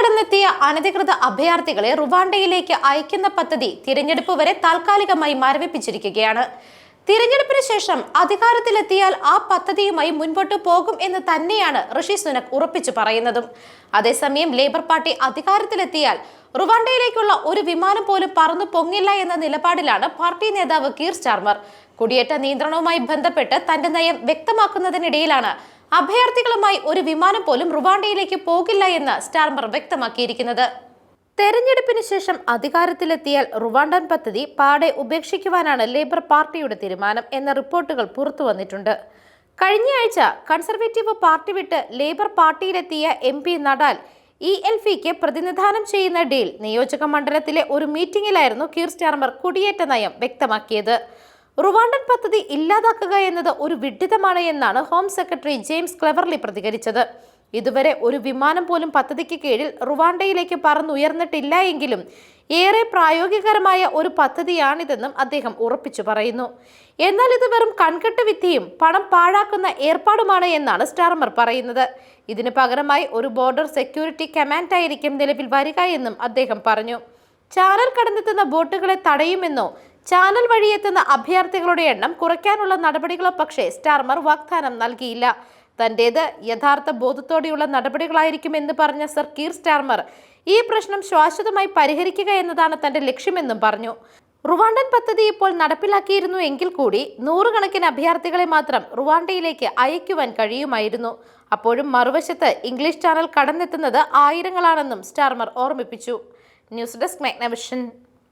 കടന്നെത്തിയ അനധികൃത അഭയാർത്ഥികളെ റുവാണ്ടയിലേക്ക് അയക്കുന്ന പദ്ധതി തിരഞ്ഞെടുപ്പ് വരെ താൽക്കാലികമായി മരവിപ്പിച്ചിരിക്കുകയാണ്. തിരഞ്ഞെടുപ്പിന് ശേഷം അധികാരത്തിലെത്തിയാൽ ആ പദ്ധതിയുമായി മുൻപോട്ട് പോകും എന്ന് തന്നെയാണ് ഋഷി സുനക് ഉറപ്പിച്ചു പറയുന്നതും. അതേസമയം ലേബർ പാർട്ടി അധികാരത്തിലെത്തിയാൽ റുവാണ്ടയിലേക്കുള്ള ഒരു വിമാനം പോലും പറന്നു പൊങ്ങില്ല എന്ന നിലപാടിലാണ് പാർട്ടി നേതാവ് കീർ സ്റ്റാർമർ കുടിയേറ്റ നിയന്ത്രണവുമായി ബന്ധപ്പെട്ട് തന്റെ നയം വ്യക്തമാക്കുന്നതിനിടയിലാണ് അഭയാർത്ഥികളുമായി ഒരു വിമാനം പോലും റുവാണ്ടയിലേക്ക് പോകില്ല എന്ന് സ്റ്റാർമർ വ്യക്തമാക്കിയിരിക്കുന്നത്. തെരഞ്ഞെടുപ്പിന് ശേഷം അധികാരത്തിലെത്തിയാൽ റുവാണ്ടൻ പദ്ധതി പാടെ ഉപേക്ഷിക്കുവാനാണ് ലേബർ പാർട്ടിയുടെ തീരുമാനം എന്ന റിപ്പോർട്ടുകൾ പുറത്തു വന്നിട്ടുണ്ട്. കഴിഞ്ഞയാഴ്ച കൺസർവേറ്റീവ് പാർട്ടി വിട്ട് ലേബർ പാർട്ടിയിലെത്തിയ എം പി നഡാൽ ഇ എൽ ഫിക്ക് പ്രതിനിധാനം ചെയ്യുന്ന ഡീൽ നിയോജക മണ്ഡലത്തിലെ ഒരു മീറ്റിംഗിലായിരുന്നു കീർ സ്റ്റാർമർ കുടിയേറ്റ നയം വ്യക്തമാക്കിയത്. റുവാണ്ടൻ പദ്ധതി ഇല്ലാതാക്കുക എന്നത് ഒരു വിഡ്ഢിതമാണ് എന്നാണ് ഹോം സെക്രട്ടറി ജെയിംസ് ക്ലെവർലി പ്രതികരിച്ചത്. ഇതുവരെ ഒരു വിമാനം പോലും പദ്ധതിക്ക് കീഴിൽ റുവാണ്ടയിലേക്ക് പറന്നുയർന്നിട്ടില്ല എങ്കിലും ഏറെ പ്രായോഗികരമായ ഒരു പദ്ധതിയാണിതെന്നും അദ്ദേഹം ഉറപ്പിച്ചു പറയുന്നു. എന്നാൽ ഇത് വെറും കൺകെട്ട് വിദ്യയും പണം പാഴാക്കുന്ന ഏർപ്പാടുമാണ് എന്നാണ് സ്റ്റാർമർ പറയുന്നത്. ഇതിന് പകരമായി ഒരു ബോർഡർ സെക്യൂരിറ്റി കമാൻഡ് ആയിരിക്കും നിലവിൽ വരിക എന്നും അദ്ദേഹം പറഞ്ഞു. ചാനൽ കടന്നെത്തുന്ന ബോട്ടുകളെ തടയുമെന്നോ ചാനൽ വഴിയെത്തുന്ന അഭയാർത്ഥികളുടെ എണ്ണം കുറയ്ക്കാനുള്ള നടപടികളോ പക്ഷേ സ്റ്റാർമർ വാഗ്ദാനം നൽകിയില്ല. തന്റേത് യഥാർത്ഥ ബോധത്തോടെയുള്ള നടപടികളായിരിക്കുമെന്ന് പറഞ്ഞ സർ കീർ സ്റ്റാർമർ ഈ പ്രശ്നം ശാശ്വതമായി പരിഹരിക്കുക എന്നതാണ് തന്റെ ലക്ഷ്യമെന്നും പറഞ്ഞു. റുവാണ്ടൻ പദ്ധതി ഇപ്പോൾ നടപ്പിലാക്കിയിരുന്നു എങ്കിൽ കൂടി നൂറുകണക്കിന് അഭയാർത്ഥികളെ മാത്രം റുവാണ്ടയിലേക്ക് അയക്കുവാൻ കഴിയുമായിരുന്നു. അപ്പോഴും മറുവശത്ത് ഇംഗ്ലീഷ് ചാനൽ കടന്നെത്തുന്നത് ആയിരങ്ങളാണെന്നും സ്റ്റാർമർ ഓർമ്മിപ്പിച്ചു. News desk Magnavision.